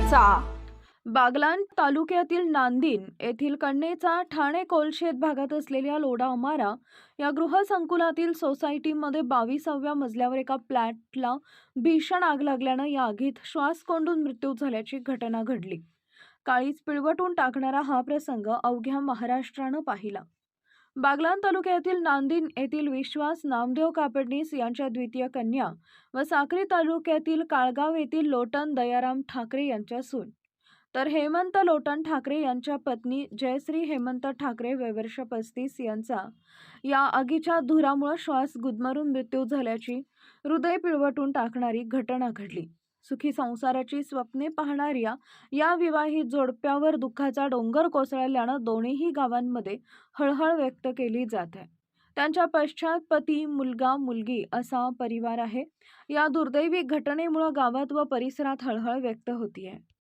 कन्नेचा बागलान तालुक्यातील नांदिन येथील कन्नेचा ठाणे कोलशेत भागात असलेल्या लोडा अमारा या गृहसंकुलातील सोसायटीमध्ये बावीसाव्या मजल्यावर एका फ्लॅटला भीषण आग लागल्यानं या आगीत श्वास कोंडून मृत्यू झाल्याची घटना घडली. काळीच पिळवटून टाकणारा हा प्रसंग अवघ्या महाराष्ट्रानं पाहिला. बागलाण तालुक्यातील नांदिन येथील विश्वास नामदेव कापडणीस यांच्या द्वितीय कन्या व साक्री तालुक्यातील काळगाव येथील लोटन दयाराम ठाकरे यांच्या सून. तर हेमंत लोटन ठाकरे यांच्या पत्नी जयश्री हेमंत ठाकरे वयवर्ष पस्तीस यांचा या आगीच्या धुरामुळे श्वास गुदमरून मृत्यू झाल्याची हृदय पिळवटून टाकणारी घटना घडली. सुखी संसाराची स्वप्ने पाहणाऱ्या या विवाहित जोडप्यावर दुःखाचा डोंगर कोसळल्यानं दोन्हीही गावांमध्ये हळहळ व्यक्त केली जात आहे. त्यांच्या पश्चात पती मुलगा मुलगी असा परिवार आहे. या दुर्दैवी घटनेमुळं गावात व परिसरात हळहळ व्यक्त होती आहे